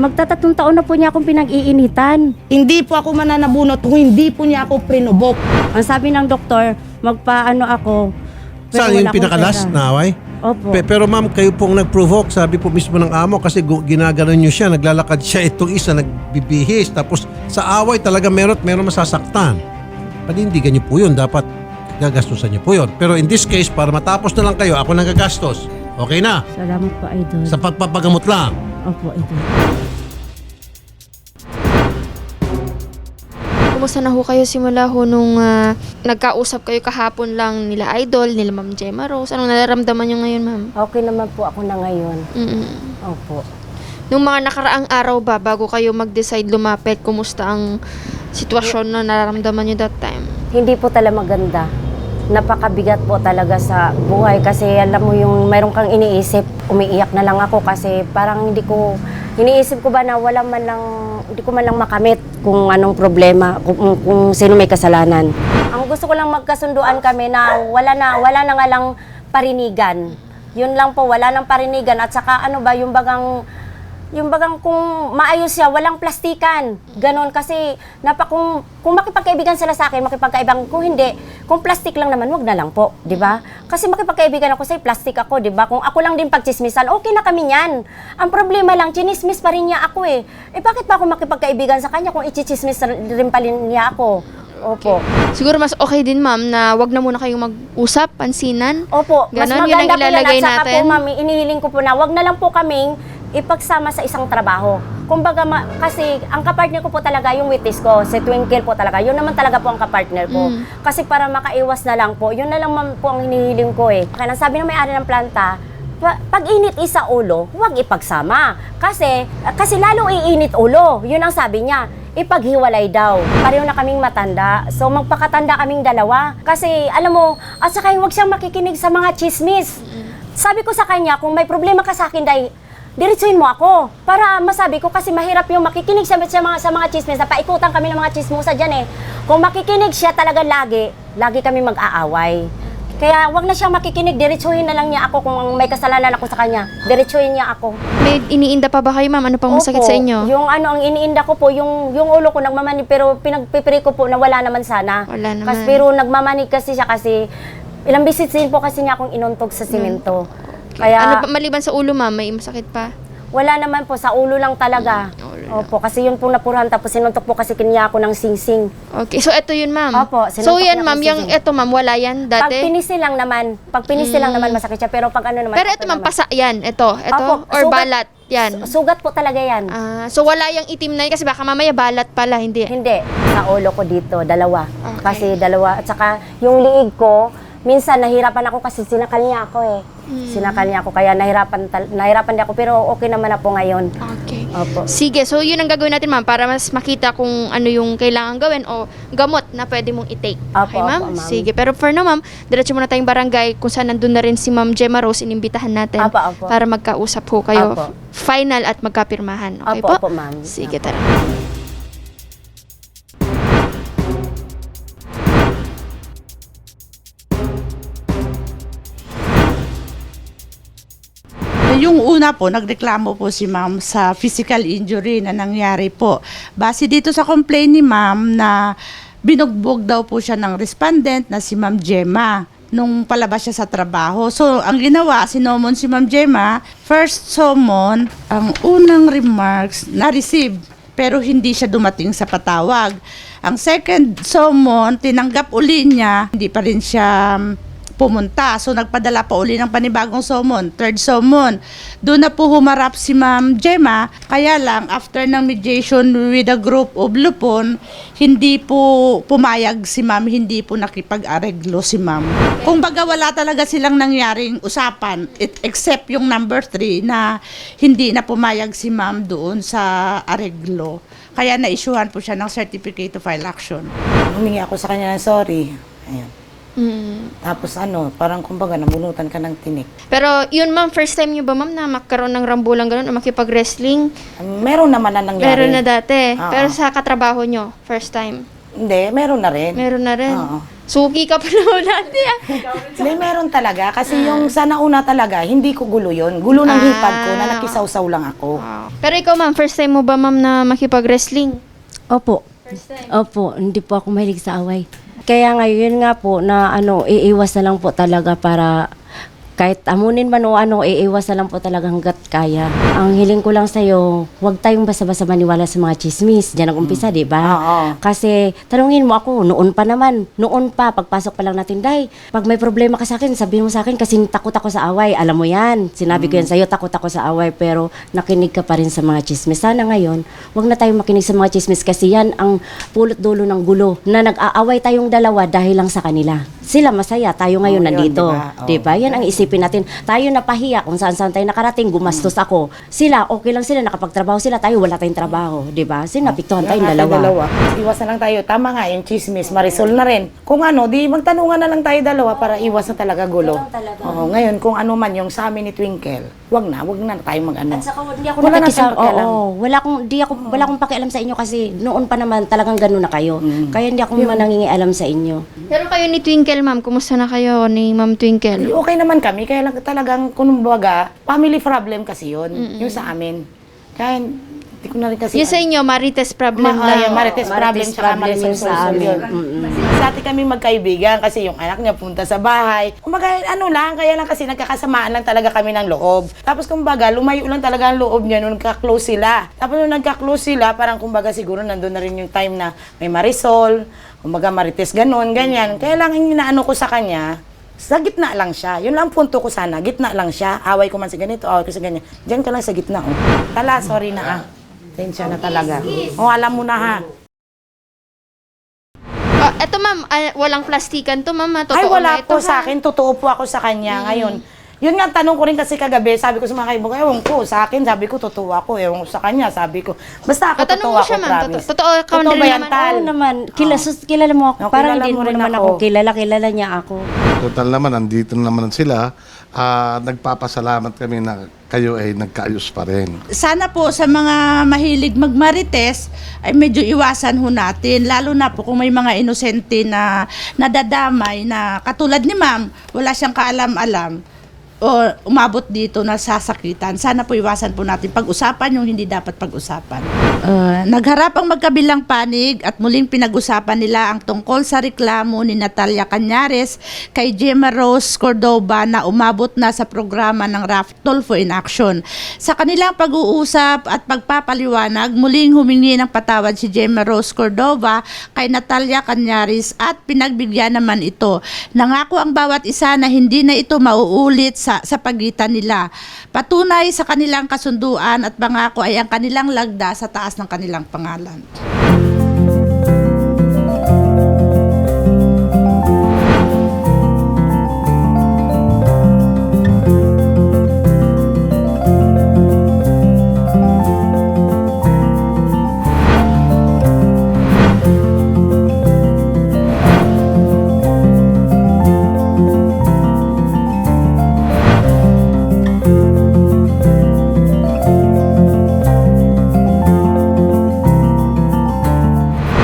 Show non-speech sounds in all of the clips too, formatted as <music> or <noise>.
Magtatatong taon na po niya akong pinag-iinitan. Hindi po ako mananabunot kung hindi po niya ako prinubok. Ang sabi ng doktor, magpaano ako. pero Saan wala yung akong pinakalas pera. na away? Opo. Pe- pero ma'am, kayo pong nag-provoke, sabi po mismo ng amo kasi gu- ginaganon nyo siya, naglalakad siya itong isa, nagbibihis. Tapos sa away talaga meron at meron masasaktan. Panindigan nyo po yun, dapat gagastusan nyo po yun. Pero in this case, para matapos na lang kayo, ako nang gagastos. Okay na. Salamat po, Idol. Sa pagpapagamot lang. Opo, Idol. Kumusta na ho kayo simula ho nung ah, nagkausap kayo kahapon lang nila Idol, nila Ma'am Gemma Rose? Anong nararamdaman nyo ngayon, Ma'am? Okay naman po ako na ngayon. Mm-mm. Opo. Nung mga nakaraang araw ba, bago kayo mag-decide lumapit, kumusta ang sitwasyon na nararamdaman nyo that time? Hindi po talaga maganda. Napakabigat po talaga sa buhay kasi alam mo yung mayroon kang iniisip, umiiyak na lang ako kasi parang hindi ko, iniisip ko ba na wala man lang, hindi ko man lang makamit kung anong problema, kung, kung sino may kasalanan. Ang gusto ko lang magkasunduan kami na wala na, wala na nga lang parinigan. Yun lang po, wala nang parinigan at saka ano ba, yung bagang yung bagang kung maayos siya, walang plastikan. Ganon kasi napa kung, kung makipagkaibigan sila sa akin, makipagkaibigan kung hindi, kung plastic lang naman, wag na lang po, 'di ba? Kasi makipagkaibigan ako sa plastic ako, 'di ba? Kung ako lang din pagchismisan, okay na kami niyan. Ang problema lang, chinismis pa rin niya ako eh. Eh bakit pa ako makipagkaibigan sa kanya kung ichismis rin pa rin niya ako? Opo. Siguro mas okay din, Ma'am, na wag na muna kayong mag-usap, pansinan. Opo, mas Ganon, yun ang maganda po ilalagay At saka natin. po, mami, inihiling ko po na wag na lang po kaming ipagsama sa isang trabaho. Kumbaga, ma- kasi ang kapartner ko po talaga yung witness ko, si Twinkle po talaga. Yun naman talaga po ang kapartner ko. Mm. Kasi para makaiwas na lang po, yun na lang po ang hinihiling ko eh. Kaya sabi ng may-ari ng planta, pa- pag init isa ulo, huwag ipagsama. Kasi, kasi lalong iinit ulo. Yun ang sabi niya ipaghiwalay daw. Pareho na kaming matanda. So magpakatanda kaming dalawa. Kasi alam mo, at saka huwag siyang makikinig sa mga chismis. Sabi ko sa kanya, kung may problema ka sa akin, dahil diretsuhin mo ako. Para masabi ko kasi mahirap yung makikinig siya sa mga, sa mga chismis. Na paikutan kami ng mga chismosa dyan eh. Kung makikinig siya talaga lagi, lagi kami mag-aaway. Kaya wag na siyang makikinig, diretsuhin na lang niya ako kung may kasalanan ako sa kanya. Diretsuhin niya ako. May iniinda pa ba kayo, Ma'am? Ano pang masakit Opo, sa inyo? Yung ano, ang iniinda ko po, yung, yung ulo ko nagmamanig, pero pinagpipiri ko po na wala naman sana. Wala naman. Kasi, pero nagmamanig kasi siya kasi, ilang bisit din po kasi niya akong inuntog sa simento. Kaya, ano pa, maliban sa ulo, Ma'am, may masakit pa? wala naman po, sa ulo lang talaga. Mm, ulo lang. Opo, kasi yun po napurahan, tapos sinuntok po kasi kanya ako ng singsing. Okay, so eto yun, Ma'am. Opo, So sinuntok yan, niya Ma'am, yung eto, Ma'am, wala yan Pag dati? pinisi lang naman, pag pinisi lang naman masakit siya, pero pag ano naman, Pero okay eto, Ma'am, pasa yan. Eto, eto, Opo, or sugat- balat. Yan. Su- Sugat po talaga yan. Ah, so wala yung itim na yun kasi baka mamaya balat pala, hindi. Hindi, sa ulo ko dito, dalawa. Okay. Kasi dalawa. At saka yung liig ko, minsan nahirapan ako kasi sinakal niya ako eh. Hmm. Sinakal niya ako, kaya nahirapan, nahirapan niya ako. Pero okay naman na po ngayon. Okay. Opo. Sige, so yun ang gagawin natin, ma'am, para mas makita kung ano yung kailangan gawin o gamot na pwede mong i-take. Opo, Okay, ma'am? opo, ma'am. Sige, pero for now, ma'am, diretso muna tayong barangay kung saan nandun na rin si Ma'am Gemma Rose, inimbitahan natin Opo, opo. para magkausap ho kayo. Opo. Final at magkapirmahan. Okay Opo, po? opo, ma'am. Sige, Opo. tara. Yung una po, nagreklamo po si ma'am sa physical injury na nangyari po. Base dito sa complaint ni ma'am na binugbog daw po siya ng respondent na si ma'am Gemma nung palabas siya sa trabaho. So, ang ginawa, sinomon si ma'am Gemma, first summon, ang unang remarks na-receive pero hindi siya dumating sa patawag. Ang second summon, tinanggap uli niya, hindi pa rin siya pumunta. So, nagpadala pa uli ng panibagong summon. Third summon. Doon na po humarap si Ma'am Gemma. Kaya lang, after ng mediation with a group of Lupon, hindi po pumayag si Ma'am, hindi po nakipag-areglo si Ma'am. Kung baga wala talaga silang nangyaring usapan, it, except yung number three na hindi na pumayag si Ma'am doon sa areglo. Kaya na-issuehan po siya ng certificate to file action. Humingi ako sa kanya ng sorry. Ayan. Tapos ano, parang kumbaga nabunutan ka ng tinik. Pero yun, ma'am, first time nyo ba, ma'am, na magkaroon ng rambulang ganun o makipag-wrestling? Meron naman na nangyari. Meron na dati. Oo. Pero sa katrabaho nyo, first time. Hindi, meron na rin. Meron na rin. Oo. Suki ka pa naman ate ah. Hindi, meron talaga. Kasi yung sa nauna talaga, hindi ko gulo yon Gulo ng Ah. hipag ko na nakisawsaw lang ako. Pero ikaw ma'am, first time mo ba ma'am na makipag-wrestling? Opo. Opo, hindi po ako mahilig sa away. Kaya ngayon nga po na ano, iiwas na lang po talaga para kahit amunin man o ano, iiwas na lang po talaga hanggat kaya. Ang hiling ko lang sa'yo, huwag tayong basta-basta maniwala sa mga chismis. Diyan ang umpisa, di ba? Oo. Kasi tanungin mo ako, noon pa naman, noon pa, pagpasok pa lang natin, Day, pag may problema ka sa akin, sabihin mo sa akin kasi takot ako sa away. Alam mo yan, sinabi ko yan sa'yo, takot ako sa away, pero nakinig ka pa rin sa mga chismis. Sana ngayon, wag na tayong makinig sa mga chismis kasi yan ang pulot dulo ng gulo na nag-aaway tayong dalawa dahil lang sa kanila. Sila masaya, tayo ngayon Oo, yun, nandito. di ba? Oo. Di ba? Yan ang isipin natin. Tayo napahiya kung saan-saan tayo nakarating, gumastos ako. Sila, okay lang sila, nakapagtrabaho sila, tayo wala tayong trabaho. Di ba? Sila, napiktuhan tayong ating dalawa. Iwas na lang tayo. Tama nga, yung chismis, marisol na rin. Kung ano, di magtanungan na lang tayo dalawa para iwas na talaga gulo. Oo, ngayon, kung ano man yung sa amin ni Twinkle, wag na, wag na tayo mag-ano. At saka hindi ako Wala na nakikisa, tayong pakialam. oo, wala akong di ako wala akong pakialam sa inyo kasi noon pa naman talagang ganoon na kayo. Mm. Kaya hindi ako man nangingialam sa inyo. Pero kayo ni Twinkle ma'am, kumusta na kayo ni Ma'am Twinkle? Okay naman kami, kaya lang talagang, kung baga, family problem kasi yun, yung sa amin. Kaya, hindi ko na rin kasi... Yung sa inyo, marites problem Ma- lang. ay, marites problem, Marites problem marisol yung sa amin. yun. Mm-mm. Sa atin kami magkaibigan kasi yung anak niya punta sa bahay. Kumbaga, ano lang, kaya lang kasi nagkakasamaan lang talaga kami ng loob. Tapos kumbaga, lumayo lang talaga ang loob niya nung nagka-close sila. Tapos nung nagka-close sila, parang kumbaga siguro nandun na rin yung time na may marisol, kumbaga marites ganun, ganyan. Kaya lang yung inaano ko sa kanya, sa gitna lang siya. Yun lang ang punto ko sana. Gitna lang siya. Away ko man sa ganito, away ko sa ganyan. Diyan ka lang sa gitna. Oh. Tala, sorry na ah. Tensya na talaga. O, alam mo na ha. Oh, eto ma'am, ah, walang plastikan to ma'am. ah. Totoo Ay, wala na ito, po ha? sa akin. Totoo po ako sa kanya ngayon. Yun nga, tanong ko rin kasi kagabi, sabi ko sa mga kaibigan, ewan ko, sa akin, sabi ko, totoo ako. Ewan ko sa kanya, sabi ko, basta ako, totoo mo ako, siya, ma'am. promise. Totoo- totoo Totoo ba yan, naman. Tal? Oo naman, kila, sus- kilala mo ako. Oh, Parang kilala hindi mo mo rin naman ako. ako kilala, kilala niya ako. Total naman, andito naman sila. Ah, nagpapasalamat kami na kayo ay nagkaayos pa rin. Sana po sa mga mahilig magmarites ay medyo iwasan ho natin. Lalo na po kung may mga inosente na nadadamay na katulad ni ma'am, wala siyang kaalam-alam o umabot dito na sasakitan. Sana po iwasan po natin pag-usapan yung hindi dapat pag-usapan. Uh, nagharap ang magkabilang panig at muling pinag-usapan nila ang tungkol sa reklamo ni Natalia Cañares kay Gemma Rose Cordova na umabot na sa programa ng RAF Tulfo in Action. Sa kanilang pag-uusap at pagpapaliwanag, muling humingi ng patawad si Gemma Rose Cordova kay Natalia Cañares at pinagbigyan naman ito. Nangako ang bawat isa na hindi na ito mauulit sa, sa pagitan nila. Patunay sa kanilang kasunduan at pangako ay ang kanilang lagda sa taas ng kanilang pangalan.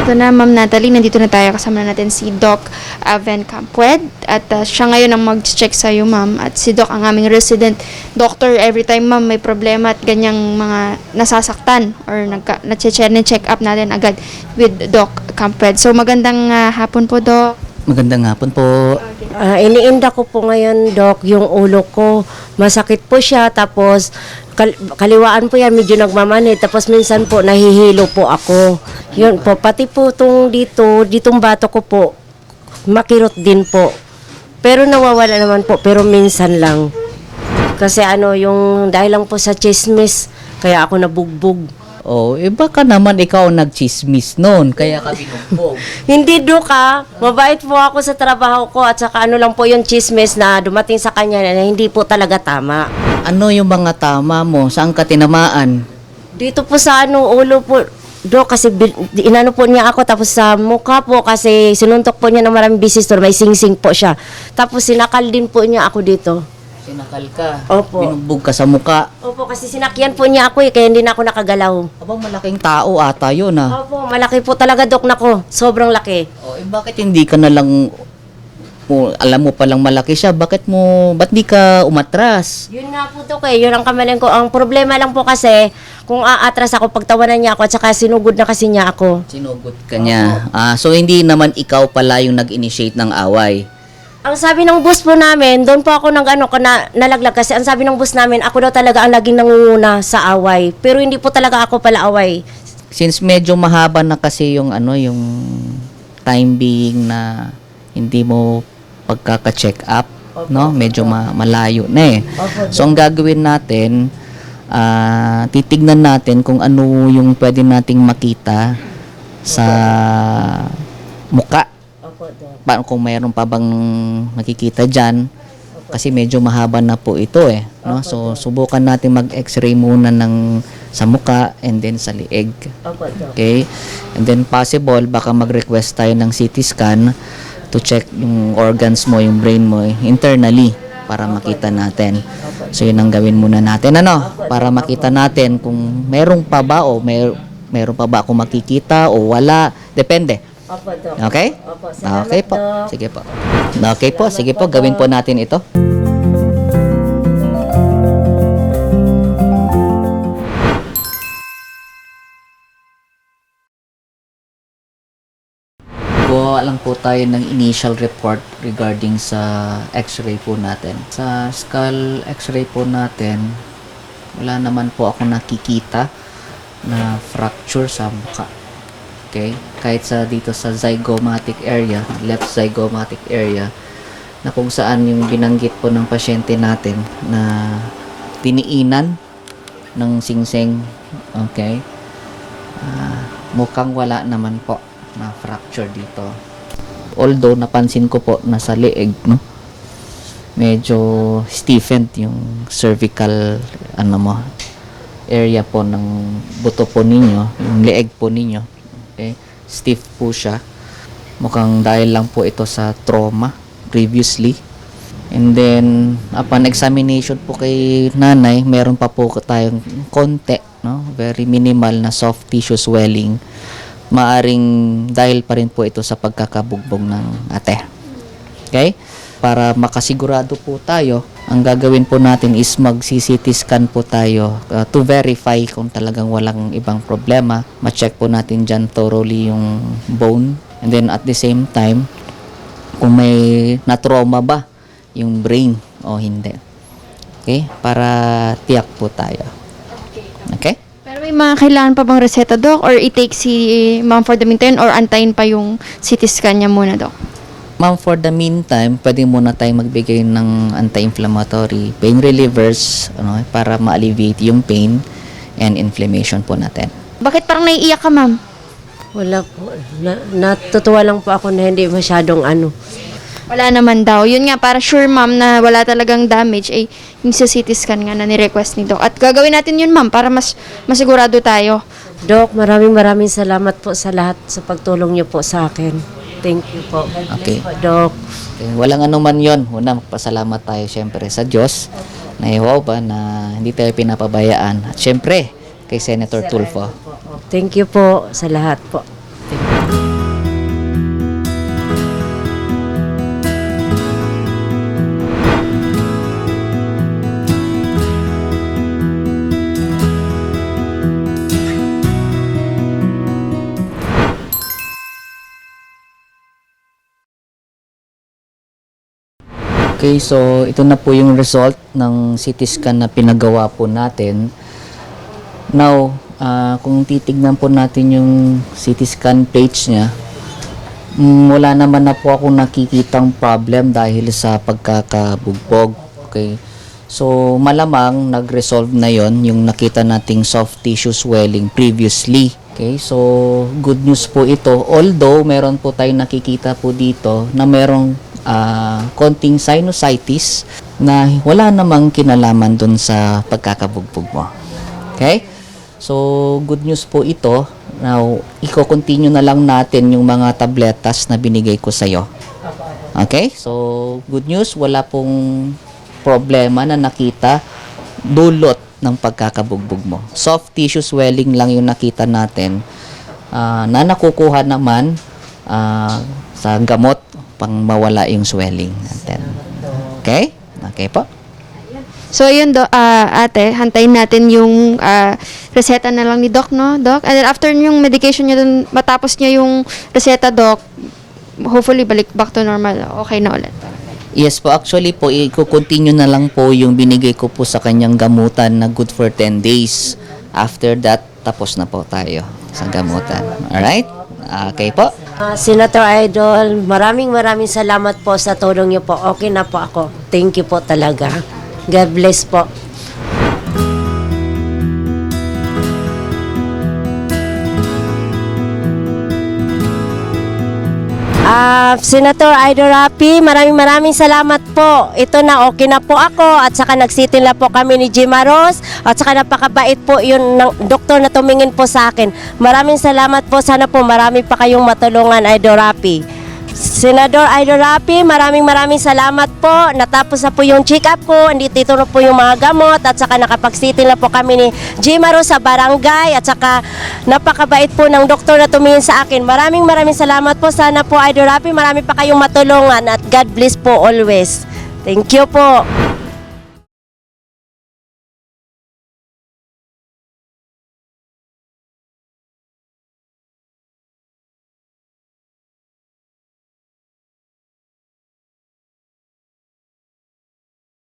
Ito na, Ma'am Natalie, nandito na tayo. Kasama na natin si Doc Aven Campued. At uh, siya ngayon ang mag-check sa'yo, Ma'am. At si Doc ang aming resident doctor. Every time, Ma'am, may problema at ganyang mga nasasaktan or nagka, na-check up natin agad with Doc Campued. So, magandang uh, hapon po, Doc. Magandang hapon po. Ah, iniinda ko po ngayon, Doc, yung ulo ko. Masakit po siya, tapos kal- kaliwaan po yan, medyo nagmamanid. Tapos minsan po, nahihilo po ako. Yun po, pati po itong dito, ditong bato ko po, makirot din po. Pero nawawala naman po, pero minsan lang. Kasi ano, yung dahil lang po sa chismis, kaya ako nabugbog. Oh, eh baka naman ikaw nagchismis noon, kaya ka binugbog. <laughs> Hindi do ka. Mabait po ako sa trabaho ko at saka ano lang po yung chismis na dumating sa kanya na hindi po talaga tama. ano yung mga tama mo? Saan ka tinamaan? Dito po sa ano, ulo po, do kasi inano po niya ako tapos sa mukha po kasi sinuntok po niya ng maraming bisis may sing-sing po siya. Tapos sinakal din po niya ako dito. Sinakal ka. Opo. Binugbog ka sa muka. Opo, kasi sinakyan po niya ako eh, kaya hindi na ako nakagalaw. Abang malaking tao ata yun ah. Opo, malaki po talaga dok na ko. Sobrang laki. Oh, eh bakit hindi ka na lang mo, alam mo palang malaki siya, bakit mo, ba't di ka umatras? Yun nga po to kay, yun ang kamalan ko. Ang problema lang po kasi, kung aatras ako, pagtawanan niya ako at saka sinugod na kasi niya ako. Sinugot ka niya. Ah, so hindi naman ikaw pala yung nag-initiate ng away. Ang sabi ng boss po namin, doon po ako nang ano, ko na, nalaglag kasi ang sabi ng boss namin, ako daw talaga ang laging nangunguna sa away. Pero hindi po talaga ako pala away. Since medyo mahaba na kasi yung ano, yung time being na hindi mo pagkaka-check up, no? Medyo ma- malayo na eh. So ang gagawin natin, ah, titignan natin kung ano yung pwede nating makita sa muka. Pa, kung mayroon pa bang makikita dyan. Kasi medyo mahaba na po ito eh. No? So, subukan natin mag-x-ray muna ng sa muka and then sa lieg. Okay? And then possible, baka mag-request tayo ng CT scan to check yung organs mo, yung brain mo eh, internally para makita natin. So, yun ang gawin muna natin. Ano? Para makita natin kung merong pa ba o may, meron pa ba ako makikita o wala. Depende. Opo, Dok. Okay? Opo, salamat, Okay po. Dok. Sige po. Okay po. Sige po. Gawin po natin ito. Gawa lang po tayo ng initial report regarding sa x-ray po natin. Sa skull x-ray po natin, wala naman po ako nakikita na fracture sa mukha. Okay? Kahit sa dito sa zygomatic area, left zygomatic area, na kung saan yung binanggit po ng pasyente natin na tiniinan ng singsing. Okay? Ah, mukhang wala naman po na fracture dito. Although napansin ko po na sa leeg, no? Medyo stiffened yung cervical ano mo area po ng buto po ninyo, yung leeg po ninyo. Okay? Stiff po siya. Mukhang dahil lang po ito sa trauma previously. And then, upon examination po kay nanay, meron pa po tayong konti, no? Very minimal na soft tissue swelling. Maaring dahil pa rin po ito sa pagkakabugbog ng ate. Okay? Para makasigurado po tayo, ang gagawin po natin is mag-CCT scan po tayo uh, to verify kung talagang walang ibang problema. Ma-check po natin dyan thoroughly yung bone. And then at the same time, kung may na-trauma ba yung brain o hindi. Okay? Para tiyak po tayo. Okay? Pero may mga kailangan pa bang reseta, Doc? Or i-take si ma'am for the meantime? Or antayin pa yung CT scan niya muna, Doc? Ma'am, for the meantime, pwede muna tayong magbigay ng anti-inflammatory pain relievers ano, para ma-alleviate yung pain and inflammation po natin. Bakit parang naiiyak ka, ma'am? Wala po. Na, natutuwa lang po ako na hindi masyadong ano. Wala naman daw. Yun nga, para sure, ma'am, na wala talagang damage, ay yung sa CT scan nga na ni-request ni Doc. At gagawin natin yun, ma'am, para mas masigurado tayo. Doc, maraming maraming salamat po sa lahat sa pagtulong niyo po sa akin. Thank you po. God Okay. bless po, Doc. Okay, walang anuman yon. Una, magpasalamat tayo syempre sa Diyos na iwaw ba na hindi tayo pinapabayaan. At syempre, kay Senator Tulfo. Thank you po sa lahat po. Okay, so ito na po yung result ng CT scan na pinagawa po natin. Now, ah, kung titignan po natin yung CT scan page niya, mm, wala naman na po ako nakikitang problem dahil sa pagkakabugbog. Okay. So, malamang nag-resolve na yon yung nakita nating soft tissue swelling previously. Okay, so good news po ito. Although meron po tayong nakikita po dito na merong ah, konting sinusitis na wala namang kinalaman dun sa pagkakabugbog mo. Okay? So, good news po ito. Now, i-continue na lang natin yung mga tabletas na binigay ko sa'yo. Okay? So, good news, wala pong problema na nakita dulot ng pagkakabugbog mo. Soft tissue swelling lang yung nakita natin ah, na nakukuha naman ah, sa gamot pang mawala yung swelling natin. Okay? Okay po. So yun do, ah, ate, hantayin natin yung ah, reseta na lang ni Doc, no, Doc? And then after yung medication niya dun, matapos niya yung reseta, Doc, hopefully balik back to normal. Okay na ulit. Yes po, actually po, i-continue na lang po yung binigay ko po sa kanyang gamutan na good for 10 days. After that, tapos na po tayo sa gamutan. Alright? Okay po. Ah, Senator Idol, maraming maraming salamat po sa tulong niyo po. Okay na po ako. Thank you po talaga. God bless po. Ah, Senator Idol Rapi, maraming maraming salamat po. Ito na okay na po ako at saka nagsitin na po kami ni Jim Maros at saka napakabait po yun ng doktor na tumingin po sa akin. Maraming salamat po. Sana po marami pa kayong matulungan Idol Rapi. Senador Idol Rapi, maraming maraming salamat po. Natapos na po yung check-up ko. Hindi dito na po yung mga gamot at saka nakapagsitin na po kami ni Jimaro sa barangay at saka napakabait po ng doktor na tumingin sa akin. Maraming maraming salamat po. Sana po Idol Rapi, marami pa kayong matulungan at God bless po always. Thank you po.